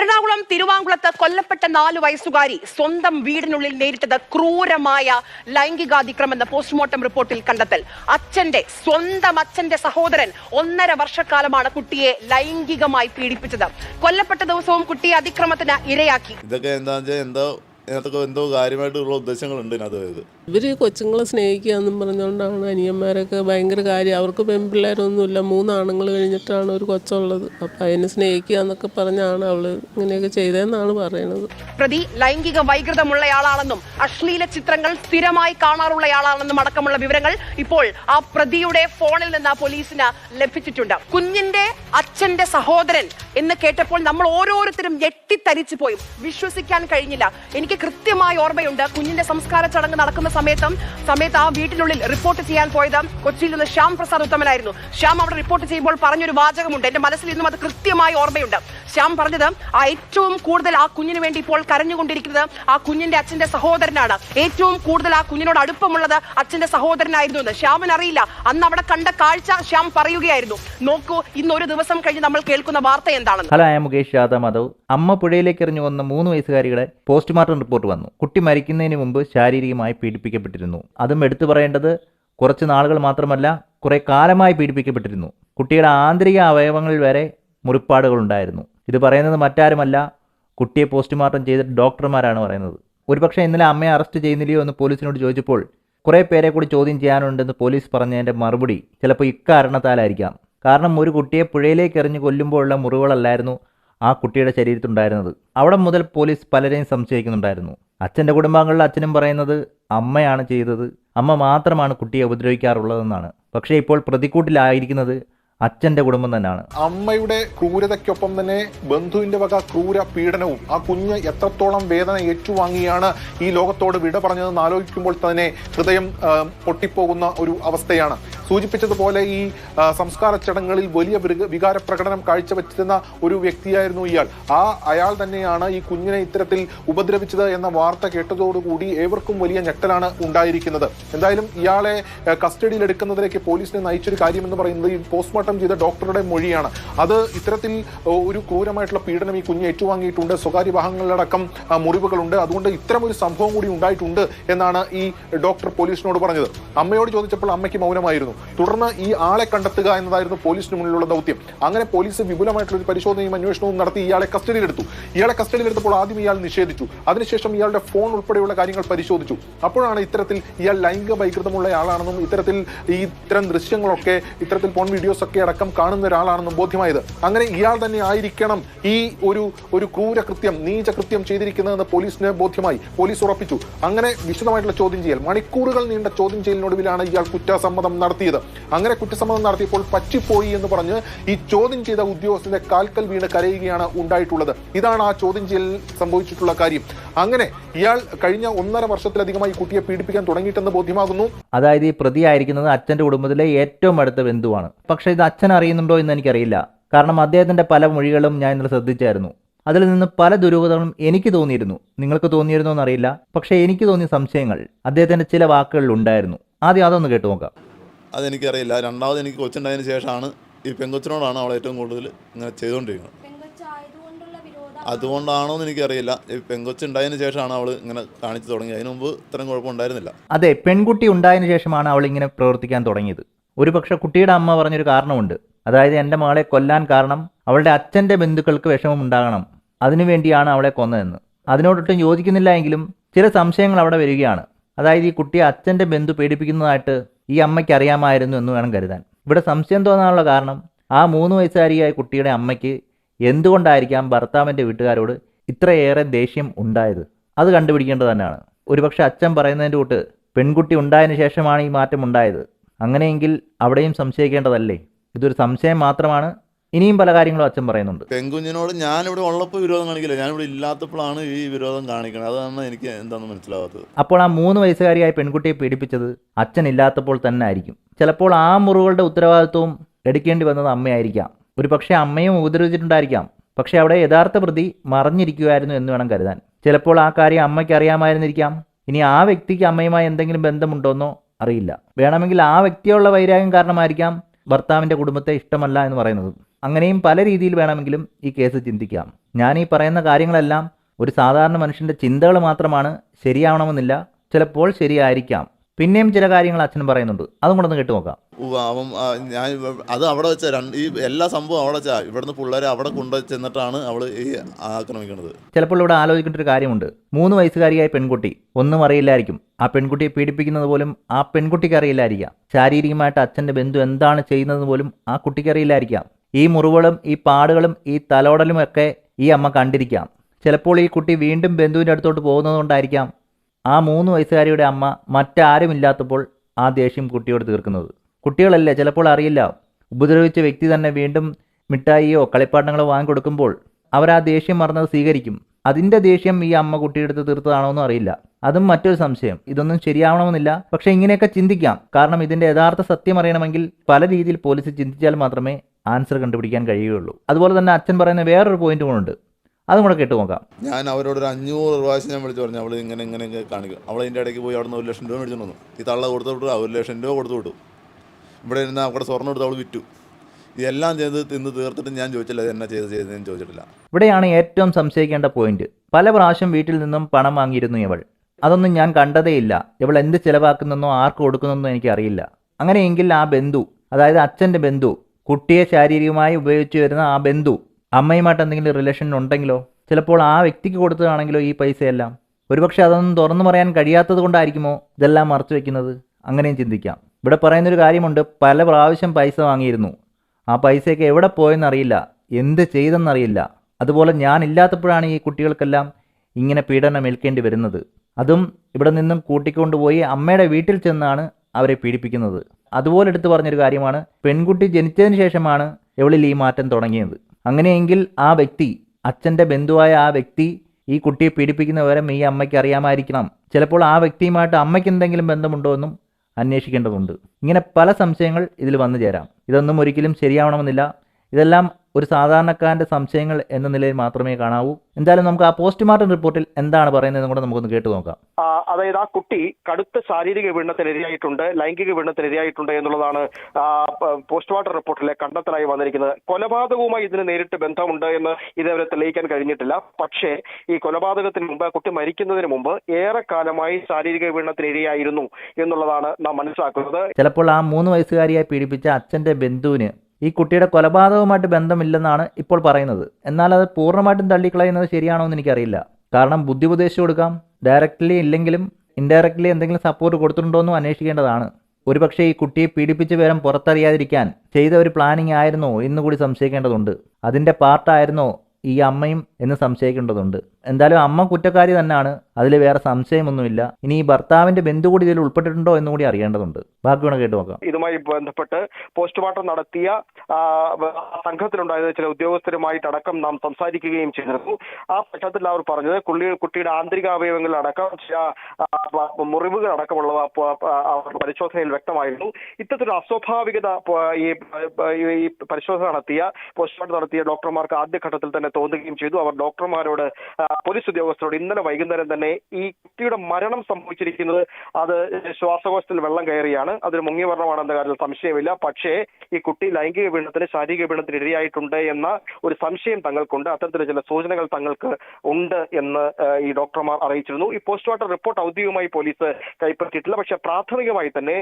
എറണാകുളം തിരുവാങ്കുളത്ത് കൊല്ലപ്പെട്ട നാല് വയസ്സുകാരി സ്വന്തം വീടിനുള്ളിൽ നേരിട്ടത് ക്രൂരമായ ലൈംഗികാതിക്രമെന്ന പോസ്റ്റ്മോർട്ടം റിപ്പോർട്ടിൽ കണ്ടെത്തൽ. അച്ഛന്റെ സ്വന്തം അച്ഛന്റെ സഹോദരൻ ഒന്നര വർഷക്കാലമാണ് കുട്ടിയെ ലൈംഗികമായി പീഡിപ്പിച്ചത്. കൊല്ലപ്പെട്ട ദിവസവും കുട്ടിയെ അതിക്രമത്തിന് ഇരയാക്കി. ഇതൊക്കെ എന്താ എന്തോ ഇതിനകത്തൊക്കെ എന്തോ കാര്യമായിട്ടുള്ള ഉദ്ദേശങ്ങളുണ്ട് ഇതിനകത്ത് ഇത്. ഇവർ കൊച്ചുങ്ങളെ സ്നേഹിക്കുക എന്നും പറഞ്ഞുകൊണ്ടാണ് അനിയന്മാരൊക്കെ ഭയങ്കര കാര്യം. അവർക്ക് പെൺപിള്ളേരൊന്നുമില്ല. മൂന്നാണുങ്ങൾ കഴിഞ്ഞിട്ടാണ് ഒരു കൊച്ചുള്ളത്. അപ്പം അതിനെ സ്നേഹിക്കുക എന്നൊക്കെ പറഞ്ഞാണ് അവൾ ഇങ്ങനെയൊക്കെ ചെയ്തതെന്നാണ് പറയുന്നത്. പ്രതി ലൈംഗിക വൈകൃതമുള്ളയാളാണെന്നും അശ്ലീല ചിത്രങ്ങൾ സ്ഥിരമായി കാണാറുള്ളയാളാണെന്നും അടക്കമുള്ള വിവരങ്ങൾ ഇപ്പോൾ ആ പ്രതിയുടെ ഫോണിൽ നിന്ന് പോലീസിന് ലഭിച്ചിട്ടുണ്ട്. കുഞ്ഞിന്റെ അച്ഛന്റെ സഹോദരൻ എന്ന് കേട്ടപ്പോൾ നമ്മൾ ഓരോരുത്തരും ഞെട്ടിത്തരിച്ചു പോയി വിശ്വസിക്കാൻ കഴിഞ്ഞില്ല. എനിക്ക് കൃത്യമായി ഓർമ്മയുണ്ട്. കുഞ്ഞിന്റെ സംസ്കാര ചടങ്ങ് നടക്കുന്ന സമയത്തും സമയത്ത് ആ വീട്ടിനുള്ളിൽ റിപ്പോർട്ട് ചെയ്യാൻ പോയത് കൊച്ചിയിൽ നിന്ന് ശ്യാം പ്രസാദ് ഉത്തമനായിരുന്നു. ശ്യാം അവിടെ റിപ്പോർട്ട് ചെയ്യുമ്പോൾ പറഞ്ഞൊരു വാചകമുണ്ട്. എന്റെ മനസ്സിൽ ഇന്നും അത് കൃത്യമായി ഓർമ്മയുണ്ട്. ശ്യാം പറഞ്ഞത് ആ ഏറ്റവും കൂടുതൽ ആ കുഞ്ഞിന് വേണ്ടി ഇപ്പോൾ കരഞ്ഞുകൊണ്ടിരിക്കുന്നത് ആ കുഞ്ഞിന്റെ അച്ഛന്റെ സഹോദരനാണ്. ഏറ്റവും കൂടുതൽ ആ കുഞ്ഞിനോട് അടുപ്പമുള്ളത് അച്ഛന്റെ സഹോദരനായിരുന്നു എന്ന്. ശ്യാമിന് അറിയില്ല അന്ന് അവിടെ കണ്ട കാഴ്ച ശ്യാം പറയുകയായിരുന്നു. നോക്കൂ ഇന്ന് ഒരു ദിവസം കഴിഞ്ഞ് നമ്മൾ കേൾക്കുന്ന വാർത്ത എന്താണെന്ന്. ഹലോ മുകേഷ് യാദവ് അമ്മ പുഴയിലേക്ക് എറിഞ്ഞു വന്ന മൂന്ന് വയസ്സുകാരികളെ പോസ്റ്റ്മോർട്ടം റിപ്പോർട്ട് വന്നു. കുട്ടി മരിക്കുന്നതിന് മുമ്പ് ശാരീരികമായി പീഡിപ്പിക്കപ്പെട്ടിരുന്നു. അതും എടുത്തു പറയേണ്ടത് കുറച്ച് നാളുകൾ മാത്രമല്ല കുറെ കാലമായി പീഡിപ്പിക്കപ്പെട്ടിരുന്നു. കുട്ടിയുടെ ആന്തരിക അവയവങ്ങളിൽ വരെ മുറിപ്പാടുകൾ ഉണ്ടായിരുന്നു. ഇത് പറയുന്നത് മറ്റാരുമല്ല കുട്ടിയെ പോസ്റ്റ്മോർട്ടം ചെയ്ത ഡോക്ടർമാരാണ് പറയുന്നത്. ഒരുപക്ഷെ ഇന്നലെ അമ്മയെ അറസ്റ്റ് ചെയ്യുന്നില്ലയോ എന്ന് പോലീസിനോട് ചോദിച്ചപ്പോൾ കുറേ പേരെ കൂടി ചോദ്യം ചെയ്യാനുണ്ടെന്ന് പോലീസ് പറഞ്ഞതിന്റെ മറുപടി ചിലപ്പോൾ ഇക്കാരണത്താലായിരിക്കാം. കാരണം ഒരു കുട്ടിയെ പുഴയിലേക്ക് എറിഞ്ഞ് കൊല്ലുമ്പോഴുള്ള മുറിവുകളല്ലായിരുന്നു ആ കുട്ടിയുടെ ശരീരത്തുണ്ടായിരുന്നത്. അവിടെ മുതൽ പോലീസ് പലരെയും സംശയിക്കുന്നുണ്ടായിരുന്നു. അച്ഛന്റെ കുടുംബാംഗങ്ങളിൽ അച്ഛനും പറയുന്നത് അമ്മയാണ് ചെയ്തത്. അമ്മ മാത്രമാണ് കുട്ടിയെ ഉപദ്രവിക്കാറുള്ളതെന്നാണ്. പക്ഷേ ഇപ്പോൾ പ്രതിക്കൂട്ടിലായിരിക്കുന്നത് അച്ഛന്റെ കുടുംബം തന്നെയാണ്. അമ്മയുടെ ക്രൂരതയ്ക്കൊപ്പം തന്നെ ബന്ധുവിന്റെ വക ക്രൂര പീഡനവും ആ കുഞ്ഞ് എത്രത്തോളം വേദന ഏറ്റുവാങ്ങിയാണ് ഈ ലോകത്തോട് വിട പറഞ്ഞതെന്ന് ആലോചിക്കുമ്പോൾ തന്നെ ഹൃദയം പൊട്ടിപ്പോകുന്ന ഒരു അവസ്ഥയാണ്. സൂചിപ്പിച്ചതുപോലെ ഈ സംസ്കാര ചടങ്ങുകളിൽ വലിയ വിക- വികാര പ്രകടനം കാഴ്ചവെച്ചിരുന്ന ഒരു വ്യക്തിയായിരുന്നു ഇയാൾ. ആ അയാൾ തന്നെയാണ് ഈ കുഞ്ഞിനെ ഇത്തരത്തിൽ ഉപദ്രവിച്ചത് എന്ന വാർത്ത കേട്ടതോടുകൂടി ഏവർക്കും വലിയ ഞെട്ടലാണ് ഉണ്ടായിരിക്കുന്നത്. എന്തായാലും ഇയാളെ കസ്റ്റഡിയിൽ എടുക്കുന്നതിലേക്ക് പോലീസിനെ നയിച്ചൊരു കാര്യം എന്ന് പറയുന്നത് ഈ പോസ്റ്റ്മോർട്ടം ചെയ്ത ഡോക്ടറുടെ മൊഴിയാണ്. അത് ഇത്തരത്തിൽ ഒരു ക്രൂരമായിട്ടുള്ള പീഡനം ഈ കുഞ്ഞ് ഏറ്റുവാങ്ങിയിട്ടുണ്ട്. സ്വകാര്യ വാഹനങ്ങളിലടക്കം മുറിവുകളുണ്ട്. അതുകൊണ്ട് ഇത്തരം ഒരു സംഭവം കൂടി ഉണ്ടായിട്ടുണ്ട് എന്നാണ് ഈ ഡോക്ടർ പോലീസിനോട് പറഞ്ഞത്. അമ്മയോട് ചോദിച്ചപ്പോൾ അമ്മയ്ക്ക് മൗനമായിരുന്നു. തുടർന്ന് ഈ ആളെ കണ്ടെത്തുക എന്നതായിരുന്നു പോലീസിന് മുന്നിലുള്ള ദൗത്യം. അങ്ങനെ പോലീസ് വിപുലമായിട്ടുള്ള ഒരു പരിശോധനയും അന്വേഷണവും നടത്തി ഇയാളെ കസ്റ്റഡിയിലെടുത്തു. ഇയാളെ കസ്റ്റഡിയിലെടുത്തപ്പോൾ ആദ്യം ഇയാൾ നിഷേധിച്ചു. അതിനുശേഷം ഇയാളുടെ ഫോൺ ഉൾപ്പെടെയുള്ള കാര്യങ്ങൾ പരിശോധിച്ചു. അപ്പോഴാണ് ഇത്തരത്തിൽ ഇയാൾ ലൈംഗിക വൈകൃതമുള്ള ആളാണെന്നും ഇത്തരത്തിൽ ഈ ഇത്തരം ദൃശ്യങ്ങളൊക്കെ ഇത്തരത്തിൽ ഫോൺ വീഡിയോസ് ഒക്കെ അടക്കം കാണുന്ന ഒരാളാണെന്നും ബോധ്യമായത്. അങ്ങനെ ഇയാൾ തന്നെ ആയിരിക്കണം ഈ ഒരു ഒരു ക്രൂരകൃത്യം നീചകൃത്യം നീച കൃത്യം ചെയ്തിരിക്കുന്നതെന്ന് പോലീസിന് ബോധ്യമായി. പോലീസ് ഉറപ്പിച്ചു. അങ്ങനെ വിശദമായിട്ടുള്ള ചോദ്യം ചെയ്യൽ. മണിക്കൂറുകൾ നീണ്ട ചോദ്യം ചെയ്യലിനൊടുവിലാണ് ഇയാൾ കുറ്റസമ്മതം നടത്തിയത്. അങ്ങനെ കുറ്റസമ്മതം നടത്തിയപ്പോൾ പറ്റിപ്പോയി എന്ന് പറഞ്ഞ് ഈ ചോദ്യം ചെയ്ത ഉദ്യോഗസ്ഥന്റെ കാൽക്കൽ വീണ് കരയുകയാണ് ഉണ്ടായിട്ടുള്ളത്. ഇതാണ് ആ ചോദ്യം ചെയ്യൽ സംഭവിച്ചിട്ടുള്ള കാര്യം. അങ്ങനെ ഇയാൾ കഴിഞ്ഞ ഒന്നര വർഷത്തിലധികമായി കുട്ടിയെ പീഡിപ്പിക്കാൻ തുടങ്ങിയിട്ടെന്ന് ബോധ്യമാകുന്നു. അതായത് ഈ പ്രതിയായിരിക്കുന്നത് അച്ഛന്റെ കുടുംബത്തിലെ ഏറ്റവും അടുത്ത ബന്ധുവാണ്. പക്ഷേ ഇത് അച്ഛൻ അറിയുന്നുണ്ടോ എന്ന് എനിക്കറിയില്ല. കാരണം അദ്ദേഹത്തിന്റെ പല മൊഴികളും ഞാൻ ഇന്നലെ ശ്രദ്ധിച്ചായിരുന്നു. അതിൽ നിന്ന് പല ദുരൂഹതകളും എനിക്ക് തോന്നിയിരുന്നു. നിങ്ങൾക്ക് തോന്നിയിരുന്നോ എന്നറിയില്ല. പക്ഷേ എനിക്ക് തോന്നിയ സംശയങ്ങൾ അദ്ദേഹത്തിന്റെ ചില വാക്കുകളിൽ ഉണ്ടായിരുന്നു. ആദ്യം അതൊന്ന് കേട്ടു നോക്കാം. അതെനിക്കറിയില്ല. രണ്ടാമത് എനിക്ക് കൊച്ചുണ്ടായതിന് ശേഷമാണ് ഈ പെങ്കൊച്ചിനോടാണ് അവൾ ഏറ്റവും കൂടുതൽ ഇങ്ങനെ ചെയ്തുകൊണ്ടിരിക്കുന്നത്. അതുകൊണ്ടാണോ എന്ന് എനിക്കറിയില്ല. ഈ പെങ്കൊച്ചുണ്ടായതിന് ശേഷമാണ് അവൾ ഇങ്ങനെ കാണിച്ചു തുടങ്ങി അതിനു മുമ്പ് ഇത്രയും കുഴപ്പമുണ്ടായിരുന്നില്ല. അതെ പെൺകുട്ടി ഉണ്ടായതിനു ശേഷമാണ് അവൾ ഇങ്ങനെ പ്രവർത്തിക്കാൻ തുടങ്ങിയത്. ഒരു പക്ഷെ കുട്ടിയുടെ അമ്മ പറഞ്ഞൊരു കാരണമുണ്ട്. അതായത് എന്റെ മകളെ കൊല്ലാൻ കാരണം അവളുടെ അച്ഛന്റെ ബന്ധുക്കൾക്ക് വിഷമം ഉണ്ടാകണം അതിനുവേണ്ടിയാണ് അവളെ കൊന്നതെന്ന്. അതിനോടൊട്ടും യോജിക്കുന്നില്ല എങ്കിലും ചില സംശയങ്ങൾ അവിടെ വരികയാണ്. അതായത് ഈ കുട്ടിയെ അച്ഛന്റെ ബന്ധു പീഡിപ്പിക്കുന്നതായിട്ട് ഈ അമ്മയ്ക്ക് അറിയാമായിരുന്നു എന്ന് വേണം കരുതാൻ. ഇവിടെ സംശയം തോന്നാനുള്ള കാരണം ആ മൂന്ന് വയസ്സുകാരിയായ കുട്ടിയുടെ അമ്മയ്ക്ക് എന്തുകൊണ്ടായിരിക്കാം ഭർത്താവിന്റെ വീട്ടുകാരോട് ഇത്രയേറെ ദേഷ്യം ഉണ്ടായത്? അത് കണ്ടുപിടിക്കേണ്ടത് തന്നെയാണ്. ഒരുപക്ഷെ അച്ഛൻ പറയുന്നതിന്റെ കൂട്ട് പെൺകുട്ടി ഉണ്ടായതിനു ശേഷമാണ് ഈ മാറ്റം ഉണ്ടായത്. അങ്ങനെയെങ്കിൽ അവിടെയും സംശയിക്കേണ്ടതല്ലേ? ഇതൊരു സംശയം മാത്രമാണ്. ഇനിയും പല കാര്യങ്ങളും അച്ഛൻ പറയുന്നുണ്ട്. പെങ്കുഞ്ഞിനോട് ഞാനിവിടെ ഉള്ളപ്പോൾ വിരോധം കാണിക്കില്ല. ഞാനിവിടെ ഇല്ലാത്തപ്പോഴാണ് ഈ വിരോധം കാണിക്കുന്നത് അതാണ് എനിക്ക് എന്താണെന്ന് മനസ്സിലാവാത്തത്. അപ്പോൾ ആ മൂന്ന് വയസ്സുകാരിയായ പെൺകുട്ടിയെ പീഡിപ്പിച്ചത് അച്ഛൻ ഇല്ലാത്തപ്പോൾ തന്നെ ആയിരിക്കും. ചിലപ്പോൾ ആ മുറിവുകളുടെ ഉത്തരവാദിത്വവും എടുക്കേണ്ടി വന്നത് അമ്മയായിരിക്കാം. ഒരു പക്ഷേ അമ്മയും ഉപദ്രവിച്ചിട്ടുണ്ടായിരിക്കാം. പക്ഷേ അവിടെ യഥാർത്ഥ പ്രതി മറിഞ്ഞിരിക്കുമായിരുന്നു എന്ന് വേണം കരുതാൻ. ചിലപ്പോൾ ആ കാര്യം അമ്മയ്ക്ക് അറിയാമായിരുന്നിരിക്കാം. ഇനി ആ വ്യക്തിക്ക് അമ്മയുമായി എന്തെങ്കിലും ബന്ധമുണ്ടോന്നോ അറിയില്ല. വേണമെങ്കിൽ ആ വ്യക്തിയുള്ള വൈരാഗ്യം കാരണമായിരിക്കാം ഭർത്താവിന്റെ കുടുംബത്തെ ഇഷ്ടമല്ല എന്ന് പറയുന്നത്. അങ്ങനെയും പല രീതിയിൽ വേണമെങ്കിലും ഈ കേസ് ചിന്തിക്കാം. ഞാൻ ഈ പറയുന്ന കാര്യങ്ങളെല്ലാം ഒരു സാധാരണ മനുഷ്യന്റെ ചിന്തകൾ മാത്രമാണ് ശരിയാവണമെന്നില്ല ചിലപ്പോൾ ശരിയായിരിക്കാം. പിന്നെയും ചില കാര്യങ്ങൾ അച്ഛൻ പറയുന്നുണ്ട്. അതും കൂടെ ഒന്ന് കേട്ട് നോക്കാം. അവൻ ഞാൻ അത് അവിടെ വെച്ച രണ്ട് ഈ എല്ലാ സംഭവം അവിടെ വെച്ചാ ഇവിടുന്ന് പിള്ളേരെ അവിടെ കൊണ്ടു ചെന്നിട്ടാണ് അവൾ ഈ ആക്രമിക്കുന്നത് ചിലപ്പോൾ ഇവിടെ ആലോചിക്കേണ്ട ഒരു കാര്യമുണ്ട്. മൂന്ന് വയസ്സുകാരിയായ പെൺകുട്ടി ഒന്നും അറിയില്ലായിരിക്കും. ആ പെൺകുട്ടിയെ പീഡിപ്പിക്കുന്നത് പോലും ആ പെൺകുട്ടിക്ക് അറിയില്ലായിരിക്കാം. ശാരീരികമായിട്ട് അച്ഛന്റെ ബന്ധു എന്താണ് ചെയ്യുന്നത് പോലും ആ കുട്ടിക്ക് അറിയില്ലായിരിക്കാം. ഈ മുറിവുകളും ഈ പാടുകളും ഈ തലോടലും ഒക്കെ ഈ അമ്മ കണ്ടിരിക്കാം. ചിലപ്പോൾ ഈ കുട്ടി വീണ്ടും ബന്ധുവിന്റെ അടുത്തോട്ട് പോകുന്നതുകൊണ്ടായിരിക്കാം ആ മൂന്ന് വയസ്സുകാരിയുടെ അമ്മ മറ്റാരുമില്ലാത്തപ്പോൾ ആ ദേഷ്യം കുട്ടിയോട് തീർക്കുന്നത്. കുട്ടികളല്ലേ ചിലപ്പോൾ അറിയില്ല. ഉപദ്രവിച്ച വ്യക്തി തന്നെ വീണ്ടും മിഠായിയോ കളിപ്പാട്ടങ്ങളോ വാങ്ങിക്കൊടുക്കുമ്പോൾ അവർ ആ ദേഷ്യം മറന്നത് സ്വീകരിക്കും. അതിന്റെ ദേഷ്യം ഈ അമ്മ കുട്ടിയെടുത്ത് തീർത്തതാണോ എന്നും അറിയില്ല. അതും മറ്റൊരു സംശയം. ഇതൊന്നും ശരിയാവണമെന്നില്ല. പക്ഷേ ഇങ്ങനെയൊക്കെ ചിന്തിക്കാം. കാരണം ഇതിന്റെ യഥാർത്ഥ സത്യം അറിയണമെങ്കിൽ പല രീതിയിൽ പോലീസ് ചിന്തിച്ചാൽ മാത്രമേ ആൻസർ കണ്ടുപിടിക്കാൻ കഴിയുകയുള്ളൂ. അതുപോലെ തന്നെ അച്ഛൻ പറയുന്ന വേറൊരു പോയിന്റ് കൂടെ അതും കൂടെ കേട്ട് നോക്കാം. ഞാൻ അവരോട് ഒരു അഞ്ഞൂറ് പ്രാവശ്യം ഞാൻ വിളിച്ചു പറഞ്ഞു അവൾ ഇങ്ങനെ ഇങ്ങനെ കാണിക്കും. അവൾ അതിന്റെ ഇടയ്ക്ക് പോയി അവിടെ നിന്ന് ഒരു ലക്ഷം രൂപ മേടിച്ചു വന്നു. ഈ തള്ള കൊടുത്തു വിട്ടു ഒരു ലക്ഷം രൂപ കൊടുത്തു വിട്ടു. ഇവിടെ ഇരുന്ന് അവിടെ സ്വർണം എടുത്ത് അവൾ വിറ്റു. ഇതെല്ലാം ചെയ്ത് തിന്ന് തീർത്തിട്ട് ഞാൻ ചോദിച്ചില്ല എന്നാ ചെയ്ത് ഞാൻ ചോദിച്ചിട്ടില്ല. ഇവിടെയാണ് ഏറ്റവും സംശയിക്കേണ്ട പോയിന്റ് പല പ്രാവശ്യം വീട്ടിൽ നിന്നും പണം വാങ്ങിയിരുന്നു ഇവൾ. അതൊന്നും ഞാൻ കണ്ടതേയില്ല ഇവൾ എന്ത് ചിലവാക്കുന്നെന്നോ ആർക്ക് കൊടുക്കുന്നെന്നോ എനിക്കറിയില്ല. അങ്ങനെയെങ്കിൽ ആ ബന്ധു അതായത് അച്ഛന്റെ ബന്ധു കുട്ടിയെ ശാരീരികമായി ഉപയോഗിച്ച് വരുന്ന ആ ബന്ധു അമ്മയുമായിട്ട് എന്തെങ്കിലും റിലേഷൻ ഉണ്ടെങ്കിലോ? ചിലപ്പോൾ ആ വ്യക്തിക്ക് കൊടുത്തതാണെങ്കിലോ ഈ പൈസയെല്ലാം? ഒരുപക്ഷെ അതൊന്നും തുറന്നു പറയാൻ കഴിയാത്തത് കൊണ്ടായിരിക്കുമോ ഇതെല്ലാം മറച്ചു വെക്കുന്നത്? അങ്ങനെയും ചിന്തിക്കാം. ഇവിടെ പറയുന്നൊരു കാര്യമുണ്ട് പല പ്രാവശ്യം പൈസ വാങ്ങിയിരുന്നു. ആ പൈസയൊക്കെ എവിടെ പോയെന്നറിയില്ല എന്ത് ചെയ്തെന്നറിയില്ല. അതുപോലെ ഞാൻ ഇല്ലാത്തപ്പോഴാണ് ഈ കുട്ടികൾക്കെല്ലാം ഇങ്ങനെ പീഡനം ഏൽക്കേണ്ടി വരുന്നത്. അതും ഇവിടെ നിന്നും കൂട്ടിക്കൊണ്ടുപോയി അമ്മയുടെ വീട്ടിൽ ചെന്നാണ് അവരെ പീഡിപ്പിക്കുന്നത്. അതുപോലെ എടുത്തു പറഞ്ഞൊരു കാര്യമാണ്. പെൺകുട്ടി ജനിച്ചതിന് ശേഷമാണ് എവളിൽ ഈ മാറ്റം തുടങ്ങിയത്. അങ്ങനെയെങ്കിൽ ആ വ്യക്തി അച്ഛന്റെ ബന്ധുവായ ആ വ്യക്തി ഈ കുട്ടിയെ പീഡിപ്പിക്കുന്ന വിവരം ഈ അമ്മയ്ക്ക് അറിയാമായിരിക്കണം. ചിലപ്പോൾ ആ വ്യക്തിയുമായിട്ട് അമ്മയ്ക്ക് എന്തെങ്കിലും ബന്ധമുണ്ടോ എന്നും അന്വേഷിക്കേണ്ടതുണ്ട്. ഇങ്ങനെ പല സംശയങ്ങൾ ഇതിൽ വന്നു ചേരാം. ഇതൊന്നും ഒരിക്കലും ശരിയാവണമെന്നില്ല. ഇതെല്ലാം ഒരു സാധാരണക്കാരന്റെ സംശയങ്ങൾ എന്ന നിലയിൽ മാത്രമേ കാണാവൂ. എന്തായാലും നമുക്ക് ആ പോസ്റ്റ്മോർട്ടം റിപ്പോർട്ടിൽ എന്താണ് പറയുന്നതെന്ന് കൂടെ നമുക്കൊന്ന് കേട്ടു നോക്കാം. അതായത് ആ കുട്ടി കടുത്ത ശാരീരിക പീഡനത്തിനിരയായിട്ടുണ്ട് ലൈംഗിക പീഡനത്തിനിരയായിട്ടുണ്ട് എന്നുള്ളതാണ് പോസ്റ്റ്മോർട്ടം റിപ്പോർട്ടിലെ കണ്ടെത്തലായി വന്നിരിക്കുന്നത്. കൊലപാതകവുമായി ഇതിന് നേരിട്ട് ബന്ധമുണ്ട് എന്ന് ഇതേവരെ തെളിയിക്കാൻ കഴിഞ്ഞിട്ടില്ല. പക്ഷേ ഈ കൊലപാതകത്തിന് മുമ്പ് കുട്ടി മരിക്കുന്നതിന് മുമ്പ് ഏറെക്കാലമായി ശാരീരിക പീഡനത്തിനിരയായിരുന്നു എന്നുള്ളതാണ് നാം മനസ്സിലാക്കുന്നത്. ചിലപ്പോൾ ആ മൂന്ന് വയസ്സുകാരിയായി പീഡിപ്പിച്ച അച്ഛന്റെ ബന്ധുവിന് ഈ കുട്ടിയുടെ കൊലപാതകവുമായിട്ട് ബന്ധമില്ലെന്നാണ് ഇപ്പോൾ പറയുന്നത്. എന്നാൽ അത് പൂർണമായിട്ടും തള്ളിക്കളയുന്നത് ശരിയാണോ എന്ന് എനിക്കറിയില്ല. കാരണം ബുദ്ധി ഉപദേശിച്ചു കൊടുക്കാം. ഡയറക്റ്റ്ലി ഇല്ലെങ്കിലും ഇൻഡയറക്റ്റ്ലി എന്തെങ്കിലും സപ്പോർട്ട് കൊടുത്തിട്ടുണ്ടോ എന്നും അന്വേഷിക്കേണ്ടതാണ്. ഒരുപക്ഷെ ഈ കുട്ടിയെ പീഡിപ്പിച്ച വിവരം പുറത്തറിയാതിരിക്കാൻ ചെയ്ത ഒരു പ്ലാനിങ് ആയിരുന്നോ എന്നുകൂടി സംശയിക്കേണ്ടതുണ്ട്. അതിന്റെ പാർട്ടായിരുന്നോ ഈ അമ്മയും എന്ന് സംശയിക്കേണ്ടതുണ്ട്. എന്തായാലും അമ്മ കുറ്റക്കാരി തന്നെയാണ്. അതിൽ വേറെ സംശയമൊന്നുമില്ല. ഇനി ഈ ഭർത്താവിന്റെ ബന്ധു കൂടി ഇതിൽ ഉൾപ്പെട്ടിട്ടുണ്ടോ എന്നുകൂടി അറിയേണ്ടതുണ്ട്. ബാക്കി വേണം കേട്ട് നോക്കാം. ഇതുമായി ബന്ധപ്പെട്ട് പോസ്റ്റ്മോർട്ടം നടത്തിയ സംഘത്തിലുണ്ടായത് ചില ഉദ്യോഗസ്ഥരുമായിട്ടടക്കം നാം സംസാരിക്കുകയും ചെയ്തിരുന്നു. ആ പശ്ചാത്തലത്തിൽ അവർ പറഞ്ഞത് കുട്ടിയുടെ ആന്തരിക അവയവങ്ങളിലടക്കം ചില മുറിവുകൾ അവർ പരിശോധനയിൽ വ്യക്തമായിരുന്നു. ഇത്തരത്തിലൊരു അസ്വാഭാവികത ഈ- ഈ പരിശോധന നടത്തിയ പോസ്റ്റ്മോർട്ടം നടത്തിയ ഡോക്ടർമാർക്ക് ആദ്യഘട്ടത്തിൽ തന്നെ തോന്നുകയും ചെയ്തു. അവർ ഡോക്ടർമാരോട് പോലീസ് ഉദ്യോഗസ്ഥരോട് ഇന്നലെ വൈകുന്നേരം തന്നെ ഈ കുട്ടിയുടെ മരണം സംഭവിച്ചിരിക്കുന്നത് അത് ശ്വാസകോശത്തിൽ വെള്ളം കയറിയാണ്. അതൊരു മുങ്ങി മരണമാണെന്ന കാര്യത്തിൽ സംശയമില്ല. പക്ഷേ ഈ കുട്ടി ലൈംഗിക പീഡനത്തിന് ശാരീരിക പീഡനത്തിന് ഇരയായിട്ടുണ്ട് എന്ന ഒരു സംശയം തങ്ങൾക്കുണ്ട്. അത്തരത്തിലെ ചില സൂചനകൾ തങ്ങൾക്ക് ഉണ്ട് എന്ന് ഈ ഡോക്ടർമാർ അറിയിച്ചിരുന്നു. ഈ പോസ്റ്റ്മോർട്ടം റിപ്പോർട്ട് ഔദ്യോഗികമായി പോലീസ് കൈപ്പറ്റിയിട്ടില്ല. പക്ഷെ പ്രാഥമികമായി തന്നെ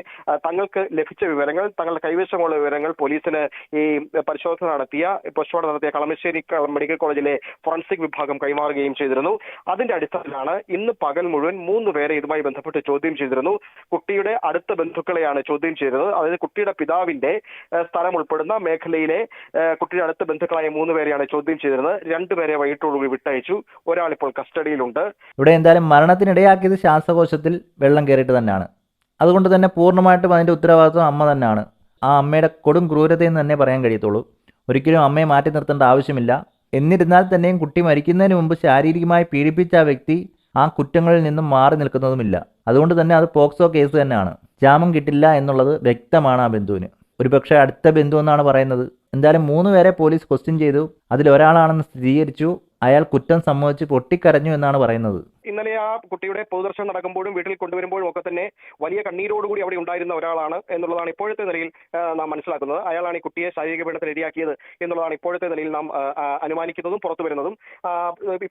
തങ്ങൾക്ക് ലഭിച്ച വിവരങ്ങൾ തങ്ങളുടെ കൈവശമുള്ള വിവരങ്ങൾ പോലീസിന് ഈ പരിശോധന നടത്തിയ. പോസ്റ്റ്മോർട്ടം നടത്തിയ കളമശ്ശേരി മെഡിക്കൽ കോളേജിലെ ഫോറൻസിക് വിഭാഗം കൈമാറുകയും ചെയ്തിരുന്നു. അതിന്റെ അടിസ്ഥാനത്തിലാണ് ഇന്ന് പകൽ മുഴുവൻ മൂന്ന് പേരെ ഇതുമായി ബന്ധപ്പെട്ട് ചോദ്യം ചെയ്തിരുന്നു. കുട്ടിയുടെ അടുത്ത ബന്ധുക്കളെയാണ് ചോദ്യം ചെയ്തത് അതായത് കുട്ടിയുടെ പിതാവിന്റെ സ്ഥലം ഉൾപ്പെടുന്ന മേഖലയിലെ കുട്ടിയുടെ അടുത്ത ബന്ധുക്കളായ മൂന്ന് പേരെയാണ് ചോദ്യം ചെയ്തിരുന്നത്. രണ്ടുപേരെ വൈകിട്ടോടുകൂടി വിട്ടയച്ചു. ഒരാൾ ഇപ്പോൾ കസ്റ്റഡിയിലുണ്ട്. ഇവിടെ എന്തായാലും മരണത്തിനിടയാക്കിയത് ശ്വാസകോശത്തിൽ വെള്ളം കയറിയിട്ട് തന്നെയാണ്. അതുകൊണ്ട് തന്നെ പൂർണമായിട്ടും അതിന്റെ ഉത്തരവാദിത്വം അമ്മ തന്നെയാണ്. ആ അമ്മയുടെ കൊടും ക്രൂരതയെന്ന് തന്നെ പറയാൻ കഴിയത്തുള്ളൂ. ഒരിക്കലും അമ്മയെ മാറ്റി നിർത്തേണ്ട ആവശ്യമില്ല. എന്നിരുന്നാൽ തന്നെയും കുട്ടി മരിക്കുന്നതിന് മുമ്പ് ശാരീരികമായി പീഡിപ്പിച്ച ആ വ്യക്തി ആ കുറ്റങ്ങളിൽ നിന്നും മാറി നിൽക്കുന്നതുമില്ല. അതുകൊണ്ട് തന്നെ അത് പോക്സോ കേസ് തന്നെയാണ്. ജാമ്യം കിട്ടില്ല എന്നുള്ളത് വ്യക്തമാണ് ആ ബന്ധുവിന്. ഒരുപക്ഷെ അടുത്ത ബന്ധു എന്നാണ് പറയുന്നത്. എന്തായാലും മൂന്ന് പേരെ പോലീസ് ക്വസ്റ്റ്യൻ ചെയ്തു. അതിൽ ഒരാളാണെന്ന് സ്ഥിരീകരിച്ചു. അയാൾ കുറ്റം സമ്മതിച്ച് പൊട്ടിക്കരഞ്ഞു എന്നാണ് പറയുന്നത്. ഇന്നലെ കുട്ടിയുടെ പൊതുദർശനം നടക്കുമ്പോഴും വീട്ടിൽ കൊണ്ടുവരുമ്പോഴും ഒക്കെ തന്നെ വലിയ കണ്ണീരോടുകൂടി അവിടെ ഉണ്ടായിരുന്ന ഒരാളാണ് എന്നുള്ളതാണ് ഇപ്പോഴത്തെ നിലയിൽ നാം മനസ്സിലാക്കുന്നത്. അയാളാണ് ഈ കുട്ടിയെ ശാരീരിക പീഡനത്തിന് ഇടയാക്കിയത് എന്നുള്ളതാണ് ഇപ്പോഴത്തെ നിലയിൽ നാം അനുമാനിക്കുന്നതും പുറത്തു വരുന്നതും.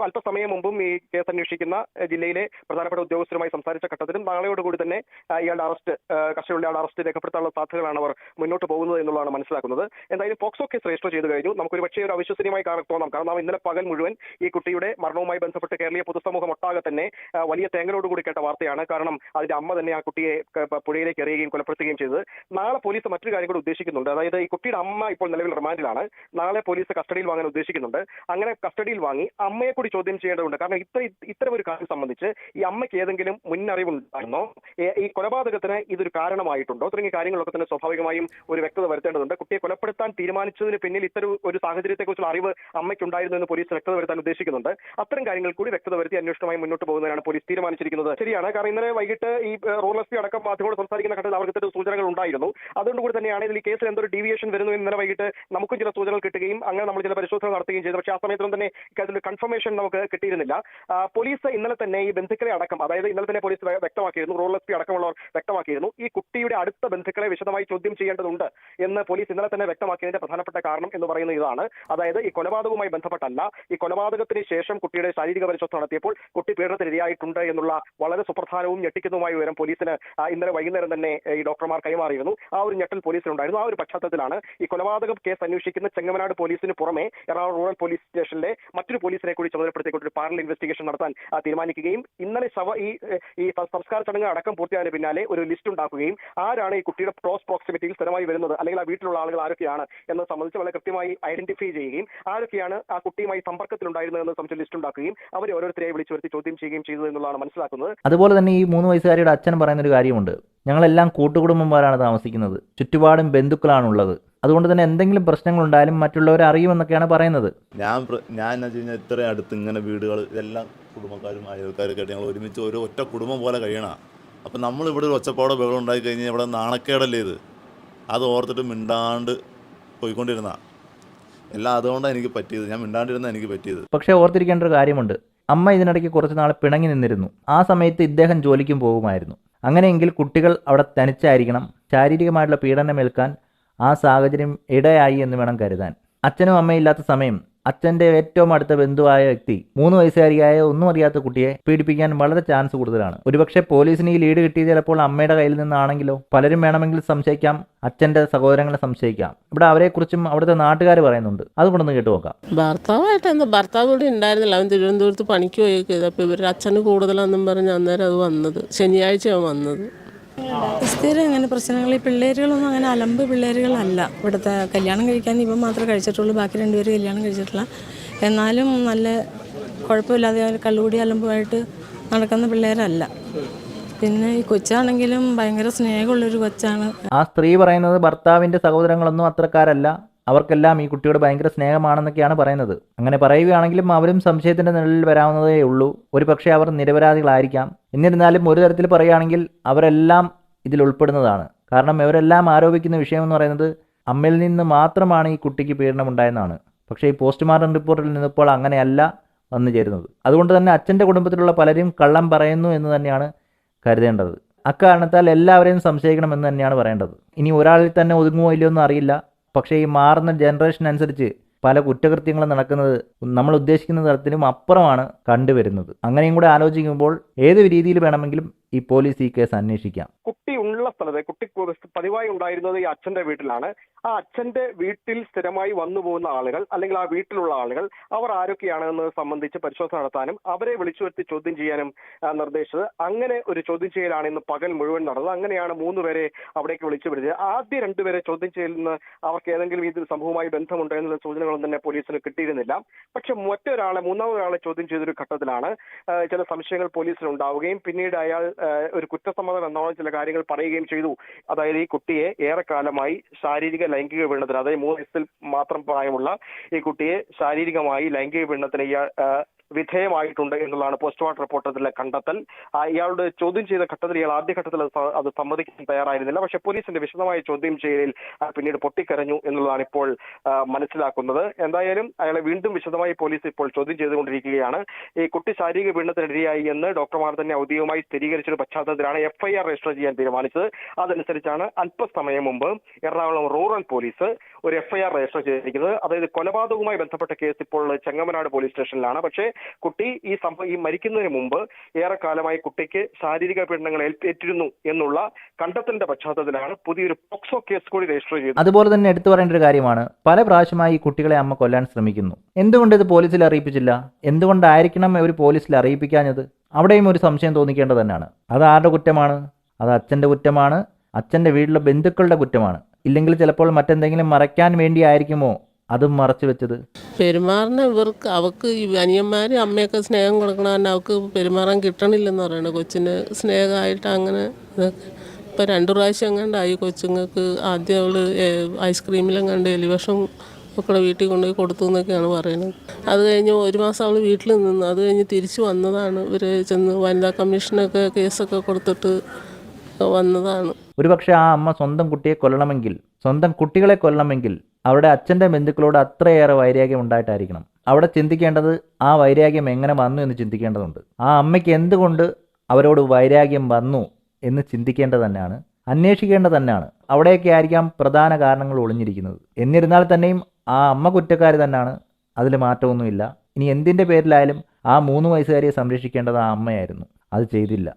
അല്പസമയം മുമ്പും ഈ കേസ് അന്വേഷിക്കുന്ന ജില്ലയിലെ പ്രധാനപ്പെട്ട ഉദ്യോഗസ്ഥരുമായി സംസാരിച്ച ഘട്ടത്തിലും നാളെയോടുകൂടി തന്നെ ഇയാളുടെ അറസ്റ്റ് കർഷകരുടെ അറസ്റ്റ് രേഖപ്പെടുത്താനുള്ള സാധ്യതകളാണ് അവർ മുന്നോട്ട് പോകുന്നത് എന്നുള്ളതാണ് മനസ്സിലാക്കുന്നത്. എന്തായാലും പോക്സോ കേസ് രജിസ്റ്റർ ചെയ്തു കഴിഞ്ഞു. നമുക്കൊരു പക്ഷേ ഒരു അവിശ്വസനീയമായി തോന്നാം. കാരണം നാം ഇന്നലെ പകൽ മുഴുവൻ ഈ കുട്ടിയുടെ മരണവുമായി ബന്ധപ്പെട്ട് കേരളീയ പൊതുസമൂഹം ഒട്ടാകെ തന്നെ ആ, തേങ്ങലോട് കൂടി കേട്ട വാർത്തയാണ്. കാരണം അതിന്റെ അമ്മ തന്നെ ആ കുട്ടിയെ പുഴയിലേക്ക് എറിയുകയും കൊലപ്പെടുത്തുകയും ചെയ്തത്. നാളെ പോലീസ് മറ്റൊരു കാര്യം കൂടി ഉദ്ദേശിക്കുന്നുണ്ട്. അതായത് ഈ കുട്ടിയുടെ അമ്മ ഇപ്പോൾ നിലവിൽ റിമാൻഡിലാണ്. നാളെ പോലീസ് കസ്റ്റഡിയിൽ വാങ്ങാൻ ഉദ്ദേശിക്കുന്നുണ്ട്. അങ്ങനെ കസ്റ്റഡിയിൽ വാങ്ങി അമ്മയെ കൂടി ചോദ്യം ചെയ്യേണ്ടതുണ്ട്. കാരണം ഇത്ര ഇത്തരം ഒരു കാര്യം സംബന്ധിച്ച് ഈ അമ്മയ്ക്ക് ഏതെങ്കിലും മുന്നറിവുണ്ടായിരുന്നോ? ഈ കൊലപാതകത്തിന് ഇതൊരു കാരണമായിട്ടുണ്ടോ? തുടങ്ങിയ കാര്യങ്ങളൊക്കെ തന്നെ സ്വാഭാവികമായും ഒരു വ്യക്തത വരുത്തേണ്ടതുണ്ട്. കുട്ടിയെ കൊലപ്പെടുത്താൻ തീരുമാനിച്ചതിന് പിന്നിൽ ഇത്തരം ഒരു സാഹചര്യത്തെക്കുറിച്ചുള്ള അറിവ് അമ്മയ്ക്കുണ്ടായിരുന്നു എന്ന് പോലീസ് വ്യക്തത വരുത്താൻ ഉദ്ദേശിക്കുന്നുണ്ട്. അത്തരം കാര്യങ്ങൾ കൂടി വ്യക്തത വരുത്തി അന്വേഷണമായി മുന്നോട്ട് പോകുന്നതിനാണ് പോലീസ് തീരുമാനിച്ചിരിക്കുന്നത്. ശരിയാണ്. കാരണം ഇന്നലെ വൈകിട്ട് ഈ റൂറൽ എസ് പി അടക്കം മാധ്യമങ്ങളോട് സംസാരിക്കുന്ന ഘട്ടത്തിൽ അവർക്ക് ഇത്തരം സൂചനകൾ ഉണ്ടായിരുന്നു. അതുകൊണ്ട് കൂടി തന്നെയാണ് ഇതിൽ കേസിൽ എന്തൊരു ഡീവിയേഷൻ വരുന്നു ഇന്നലെ വൈകിട്ട് നമുക്കും ചില സൂചനകൾ കിട്ടുകയും അങ്ങനെ നമ്മൾ ചില പരിശോധന നടത്തുകയും ചെയ്തു. പക്ഷേ ആ സമയത്തൊന്നും തന്നെ ഇക്കാര്യത്തിൽ കൺഫർമേഷൻ നമുക്ക് കിട്ടിയിരുന്നില്ല. പോലീസ് ഇന്നലെ തന്നെ ഈ ബന്ധുക്കളെ അടക്കം അതായത് ഇന്നലെ തന്നെ പോലീസ് വ്യക്തമാക്കിയിരുന്നു റൂറൽ എസ് പി അടക്കമുള്ളവർ വ്യക്തമാക്കിയിരുന്നു ഈ കുട്ടിയുടെ അടുത്ത ബന്ധുക്കളെ വിശദമായി ചോദ്യം ചെയ്യേണ്ടതുണ്ട് എന്ന് പോലീസ് ഇന്നലെ തന്നെ വ്യക്തമാക്കിയതിന്റെ പ്രധാനപ്പെട്ട കാരണം എന്ന് പറയുന്നത് ഇതാണ്. അതായത് ഈ കൊലപാതകവുമായി ബന്ധപ്പെട്ടല്ല ഈ കൊലപാതകത്തിന് ശേഷം കുട്ടിയുടെ ശാരീരിക പരിശോധന നടത്തിയപ്പോൾ കുട്ടി പീഡനത്തിന് ഇരയായിട്ടുണ്ട് എന്നുള്ള വളരെ സുപ്രധാനവും ഞെട്ടിക്കുന്നതുമായ വിവരം പോലീസിന് ഇന്നലെ വൈകുന്നേരം തന്നെ ഈ ഡോക്ടർമാർ കൈമാറിയിരുന്നു. ആ ഒരു ഞെട്ടൽ പോലീസിനുണ്ടായിരുന്നു. ആ ഒരു പശ്ചാത്തലത്തിലാണ് ഈ കൊലപാതക കേസ് അന്വേഷിക്കുന്ന ചെങ്ങമനാട് പോലീസിന് പുറമെ എറണാകുളം റൂറൽ പോലീസ് സ്റ്റേഷനിലെ മറ്റൊരു പോലീസിനെ കൂടി ചുമതലപ്പെടുത്തിക്കൊണ്ട് ഒരു പാരലൽ ഇൻവെസ്റ്റിഗേഷൻ നടത്താൻ തീരുമാനിക്കുകയും ഇന്നലെ ശവ ഈ ഈ സംസ്കാര ചടങ്ങ് അടക്കം പൂർത്തിയായതിന് പിന്നാലെ ഒരു ലിസ്റ്റ് ഉണ്ടാക്കുകയും ആരാണ് ഈ കുട്ടിയുടെ ക്ലോസ് പ്രോക്സിമിറ്റിയിൽ സ്ഥിരമായി വരുന്നത് അല്ലെങ്കിൽ ആ വീട്ടിലുള്ള ആളുകൾ ആരൊക്കെയാണ് എന്നത് സംബന്ധിച്ച് വളരെ കൃത്യമായി ഐഡന്റിഫൈ ചെയ്യുകയും ആരൊക്കെയാണ് ആ കുട്ടിയുമായി സമ്പർക്കത്തിലുണ്ടായിരുന്നത് എന്ന് സംബന്ധിച്ച് ലിസ്റ്റ് ഉണ്ടാക്കുകയും അവരെ ഓരോരുത്തരെയും വിളിച്ചു വരുത്തി ചോദ്യം ചെയ്യുകയും ചെയ്തത് എന്നുള്ളതാണ് മനസ്സിലാക്കുന്നത്. അതുപോലെ തന്നെ ഈ മൂന്ന് വയസ്സുകാരിയുടെ അച്ഛൻ പറയുന്ന ഒരു കാര്യമുണ്ട്. ഞങ്ങളെല്ലാം കൂട്ടുകുടുംബന്മാരാണ് താമസിക്കുന്നത്. ചുറ്റുപാടും ബന്ധുക്കളാണുള്ളത്. അതുകൊണ്ട് തന്നെ എന്തെങ്കിലും പ്രശ്നങ്ങൾ ഉണ്ടായാലും മറ്റുള്ളവരെ അറിയുമെന്നൊക്കെയാണ് പറയുന്നത്. ഞാൻ ഞാൻ കഴിഞ്ഞാൽ ഇത്രയും അടുത്ത് ഇങ്ങനെ വീടുകൾ എല്ലാം കുടുംബക്കാരും അയൽക്കാരൊക്കെ ആയിട്ട് ഞങ്ങൾ ഒരുമിച്ച് ഒരു ഒറ്റ കുടുംബം പോലെ കഴിയണം. അപ്പം നമ്മൾ ഇവിടെ ഒരു ഒച്ചപ്പാടോ ബഹളം ഉണ്ടായി കഴിഞ്ഞാൽ ഇവിടെ നാണക്കേടല്ലേ ഇത്? അത് ഓർത്തിട്ട് മിണ്ടാണ്ട് പോയിക്കൊണ്ടിരുന്ന. എല്ലാം അതുകൊണ്ടാണ് എനിക്ക് പറ്റിയത്. ഞാൻ മിണ്ടാണ്ടിരുന്ന എനിക്ക് പറ്റിയത്. പക്ഷേ ഓർത്തിരിക്കേണ്ട ഒരു കാര്യമുണ്ട്. അമ്മ ഇതിനിടയ്ക്ക് കുറച്ച് നാൾ പിണങ്ങി നിന്നിരുന്നു. ആ സമയത്ത് ഇദ്ദേഹം ജോലിക്കും പോകുമായിരുന്നു. അങ്ങനെയെങ്കിൽ കുട്ടികൾ അവിടെ തനിച്ചായിരിക്കണം. ശാരീരികമായിട്ടുള്ള പീഡനമേൽക്കാൻ ആ സാഹചര്യം ഇടയായി എന്ന് വേണം കരുതാൻ. അച്ഛനും അമ്മയില്ലാത്ത സമയം അച്ഛന്റെ ഏറ്റവും അടുത്ത ബന്ധുവായ വ്യക്തി മൂന്ന് വയസ്സുകാരിയായ ഒന്നും അറിയാത്ത കുട്ടിയെ പീഡിപ്പിക്കാൻ വളരെ ചാൻസ് കൂടുതലാണ്. ഒരുപക്ഷെ പോലീസിന് ഈ ലീഡ് കിട്ടിയത് ചിലപ്പോൾ അമ്മയുടെ കയ്യിൽ നിന്നാണെങ്കിലോ പലരും വേണമെങ്കിൽ സംശയിക്കാം അച്ഛന്റെ സഹോദരങ്ങളെ സംശയിക്കാം. ഇവിടെ അവരെക്കുറിച്ചും അവിടുത്തെ നാട്ടുകാർ പറയുന്നുണ്ട്. അതുകൊണ്ടൊന്ന് കേട്ടു നോക്കാം ഭർത്താവായിട്ട് എന്താ? ഭർത്താവ് ഇവിടെ ഉണ്ടായിരുന്നില്ല. അവൻ തിരുവനന്തപുരത്ത് പണിക്ക് ചെയ്തു. അപ്പോൾ ഇവരുടെ അച്ഛന് കൂടുതലാണെന്നും പറഞ്ഞ് അന്നേരം അത് വന്നത്. ശനിയാഴ്ചയാണ് വന്നത്. സ്ഥിരം അങ്ങനെ പ്രശ്നങ്ങൾ. ഈ പിള്ളേരുകളൊന്നും അങ്ങനെ അലമ്പ് പിള്ളേരുകളല്ല. ഇവിടുത്തെ കല്യാണം കഴിക്കാൻ ഇപ്പം മാത്രമേ കഴിച്ചിട്ടുള്ളൂ. ബാക്കി രണ്ടുപേരും കല്യാണം കഴിച്ചിട്ടില്ല. എന്നാലും നല്ല കുഴപ്പമില്ലാതെ കള്ളുകൂടി അലമ്പുമായിട്ട് നടക്കുന്ന പിള്ളേരല്ല. പിന്നെ ഈ കൊച്ചാണെങ്കിലും ഭയങ്കര സ്നേഹമുള്ളൊരു കൊച്ചാണ്. ആ സ്ത്രീ പറയുന്നത് ഭർത്താവിന്റെ സഹോദരങ്ങളൊന്നും അത്രക്കാരല്ല അവർക്കെല്ലാം ഈ കുട്ടിയോട് ഭയങ്കര സ്നേഹമാണെന്നൊക്കെയാണ് പറയുന്നത്. അങ്ങനെ പറയുകയാണെങ്കിലും അവരും സംശയത്തിന്റെ നിഴലിൽ വരാവുന്നതേ ഉള്ളൂ. ഒരു പക്ഷേ അവർ നിരപരാധികളായിരിക്കാം. എന്നിരുന്നാലും ഒരു തരത്തിൽ പറയുകയാണെങ്കിൽ അവരെല്ലാം ഇതിൽ ഉൾപ്പെടുന്നതാണ്. കാരണം ഇവരെല്ലാം ആരോപിക്കുന്ന വിഷയം എന്ന് പറയുന്നത് അമ്മയിൽ നിന്ന് മാത്രമാണ് ഈ കുട്ടിക്ക് പീഡനമുണ്ടായെന്നാണ്. പക്ഷേ ഈ പോസ്റ്റ്മോർട്ടം റിപ്പോർട്ടിൽ നിന്നിപ്പോൾ അങ്ങനെയല്ല വന്നു ചേരുന്നത്. അതുകൊണ്ട് തന്നെ അച്ഛന്റെ കുടുംബത്തിലുള്ള പലരും കള്ളം പറയുന്നു എന്ന് തന്നെയാണ് കരുതേണ്ടത്. അക്കാരണത്താൽ എല്ലാവരെയും സംശയിക്കണമെന്ന് തന്നെയാണ് പറയേണ്ടത്. ഇനി ഒരാളിൽ തന്നെ ഒതുങ്ങുമോ ഇല്ലയോ എന്ന് അറിയില്ല പക്ഷേ ഈ മാറുന്ന ജനറേഷൻ അനുസരിച്ച് പല കുറ്റകൃത്യങ്ങളും നടക്കുന്നത് നമ്മൾ ഉദ്ദേശിക്കുന്ന തരത്തിലും അപ്പുറമാണ് കണ്ടുവരുന്നത്. അങ്ങനെയും കൂടെ ആലോചിക്കുമ്പോൾ ഏത് രീതിയിൽ വേണമെങ്കിലും ഈ പോലീസ് ഈ കേസ് അന്വേഷിക്കാം. ഉള്ള സ്ഥലത്ത് കുട്ടി പതിവായി ഉണ്ടായിരുന്നത് ഈ അച്ഛന്റെ വീട്ടിലാണ്. ആ അച്ഛന്റെ വീട്ടിൽ സ്ഥിരമായി വന്നു പോകുന്ന ആളുകൾ അല്ലെങ്കിൽ ആ വീട്ടിലുള്ള ആളുകൾ അവർ ആരൊക്കെയാണെന്ന് സംബന്ധിച്ച് പരിശോധന നടത്താനും അവരെ വിളിച്ചു വരുത്തി ചോദ്യം ചെയ്യാനും നിർദ്ദേശിച്ചത്. അങ്ങനെ ഒരു ചോദ്യം ചെയ്യലാണ് ഇന്ന് പകൽ മുഴുവൻ നടന്നത്. അങ്ങനെയാണ് മൂന്ന് പേരെ അവിടേക്ക് വിളിച്ചു വരുത്തിയത്. ആദ്യ രണ്ടുപേരെ ചോദ്യം ചെയ്യലിൽ നിന്ന് അവർക്ക് ഏതെങ്കിലും ഇതിൽ സംഭവവുമായി ബന്ധമുണ്ടോ എന്നുള്ള സൂചനകളൊന്നും തന്നെ പോലീസിന് കിട്ടിയിരുന്നില്ല. പക്ഷെ മറ്റൊരാളെ മൂന്നാമതൊരാളെ ചോദ്യം ചെയ്തൊരു ഘട്ടത്തിലാണ് ചില സംശയങ്ങൾ പോലീസിൽ ഉണ്ടാവുകയും പിന്നീട് അയാൾ ഒരു കുറ്റസമ്മതം എന്നോളം ചില കാര്യങ്ങൾ പറയുകയും ചെയ്തു. അതായത് ഈ കുട്ടിയെ ഏറെക്കാലമായി ശാരീരിക ലൈംഗിക പീഡനത്തിന് അതായത് മൂന്ന് വയസ്സിൽ മാത്രം പ്രായമുള്ള ഈ കുട്ടിയെ ശാരീരികമായി ലൈംഗിക പീഡനത്തിന് ഇയാൾ വിധേയമായിട്ടുണ്ട് എന്നുള്ളതാണ് പോസ്റ്റ്മോർട്ടം റിപ്പോർട്ടിലെ കണ്ടെത്തൽ. ഇയാളുടെ ചോദ്യം ചെയ്ത ഘട്ടത്തിൽ ഇയാൾ ആദ്യഘട്ടത്തിൽ അത് സമ്മതിക്കാൻ തയ്യാറായിരുന്നില്ല. പക്ഷേ പോലീസിന്റെ വിശദമായ ചോദ്യം ചെയ്യലിൽ പിന്നീട് പൊട്ടിക്കരഞ്ഞു എന്നുള്ളതാണ് ഇപ്പോൾ മനസ്സിലാക്കുന്നത്. എന്തായാലും അയാളെ വീണ്ടും വിശദമായി പോലീസ് ഇപ്പോൾ ചോദ്യം ചെയ്തുകൊണ്ടിരിക്കുകയാണ്. ഈ കുട്ടി ശാരീരിക പീഡനത്തിനിരയായി എന്ന് ഡോക്ടർമാർ തന്നെ ഔദ്യോഗികമായി സ്ഥിരീകരിച്ചൊരു പശ്ചാത്തലത്തിലാണ് എഫ്ഐആർ രജിസ്റ്റർ ചെയ്യാൻ തീരുമാനിച്ചത്. അതനുസരിച്ചാണ് അല്പസമയം മുമ്പ് എറണാകുളം റൂറൽ പോലീസ് ഒരു എഫ്ഐആർ രജിസ്റ്റർ ചെയ്തിരിക്കുന്നത്. അതായത് കൊലപാതകവുമായി ബന്ധപ്പെട്ട കേസ് ഇപ്പോൾ ചെങ്ങമനാട് പോലീസ് സ്റ്റേഷനിലാണ്. പക്ഷേ കുട്ടി ഈ സംഭവം ഈ മരിക്കുന്നതിന് മുമ്പ് ഏറെക്കാലമായി കുട്ടിക്ക് ശാരീരിക പീഡനങ്ങൾ ഏറ്റിരുന്നു എന്നുള്ള കണ്ടെത്തലിന്റെ പശ്ചാത്തലത്തിലാണ് പുതിയൊരു പോക്സോ കേസ് കൂടി രജിസ്റ്റർ ചെയ്തത്. അതുപോലെ തന്നെ എടുത്തു പറയേണ്ട ഒരു കാര്യമാണ്. പല പ്രാവശ്യമായി കുട്ടികളെ അമ്മ കൊല്ലാൻ ശ്രമിക്കുന്നു. എന്തുകൊണ്ട് ഇത് പോലീസിൽ അറിയിപ്പിച്ചില്ല? എന്തുകൊണ്ടായിരിക്കണം ഒരു പോലീസിൽ അറിയിപ്പിക്കാഞ്ഞത്? അവിടെയും ഒരു സംശയം തോന്നിക്കേണ്ടത് തന്നെയാണ്. അത് ആരുടെ കുറ്റമാണ്? അത് അച്ഛന്റെ കുറ്റമാണ്? അച്ഛന്റെ വീട്ടിലെ ബന്ധുക്കളുടെ കുറ്റമാണ്? ഇല്ലെങ്കിൽ ചിലപ്പോൾ മറ്റെന്തെങ്കിലും മറയ്ക്കാൻ വേണ്ടിയായിരിക്കുമോ? അതും മറച്ചു വെച്ചത്? പെരുമാറിന് ഇവർക്ക് അവക്ക് അനിയന്മാർ അമ്മയൊക്കെ സ്നേഹം കൊടുക്കണം തന്നെ അവക്ക് പെരുമാറാൻ കിട്ടണില്ലെന്ന് പറയണത് കൊച്ചിന് സ്നേഹമായിട്ട് അങ്ങനെ ഇതൊക്കെ. ഇപ്പം രണ്ട് പ്രാവശ്യം എങ്ങാണ്ടായി കൊച്ചുങ്ങൾക്ക് ആദ്യം അവൾ ഐസ്ക്രീമിലും കണ്ട് എലിവേഷം മക്കളെ വീട്ടിൽ കൊണ്ടുപോയി കൊടുത്തു എന്നൊക്കെയാണ് പറയുന്നത് അത് കഴിഞ്ഞ് ഒരു മാസം അവൾ വീട്ടിൽ നിന്ന്. അത് കഴിഞ്ഞ് തിരിച്ചു വന്നതാണ്. ഇവർ ചെന്ന് വനിതാ കമ്മീഷനൊക്കെ കേസൊക്കെ കൊടുത്തിട്ട് വന്നതാണ്. ഒരുപക്ഷെ ആ അമ്മ സ്വന്തം കുട്ടിയെ കൊല്ലണമെങ്കിൽ സ്വന്തം കുട്ടികളെ കൊല്ലണമെങ്കിൽ അവരുടെ അച്ഛന്റെ ബന്ധുക്കളോട് അത്രയേറെ വൈരാഗ്യം ഉണ്ടായിട്ടായിരിക്കണം. അവിടെ ചിന്തിക്കേണ്ടത് ആ വൈരാഗ്യം എങ്ങനെ വന്നു എന്ന് ചിന്തിക്കേണ്ടതുണ്ട്. ആ അമ്മയ്ക്ക് എന്തുകൊണ്ട് അവരോട് വൈരാഗ്യം വന്നു എന്ന് ചിന്തിക്കേണ്ടത് തന്നെയാണ്. അന്വേഷിക്കേണ്ടത് തന്നെയാണ്. അവിടെയൊക്കെ ആയിരിക്കാം പ്രധാന കാരണങ്ങൾ ഒളിഞ്ഞിരിക്കുന്നത്. എന്നിരുന്നാൽ തന്നെയും ആ അമ്മ കുറ്റക്കാർ തന്നെയാണ്. അതിൽ മാറ്റമൊന്നുമില്ല. ഇനി എന്തിന്റെ പേരിലായാലും ആ മൂന്ന് വയസ്സുകാരിയെ സംരക്ഷിക്കേണ്ടത് ആ അമ്മയായിരുന്നു. അത് ചെയ്തില്ല.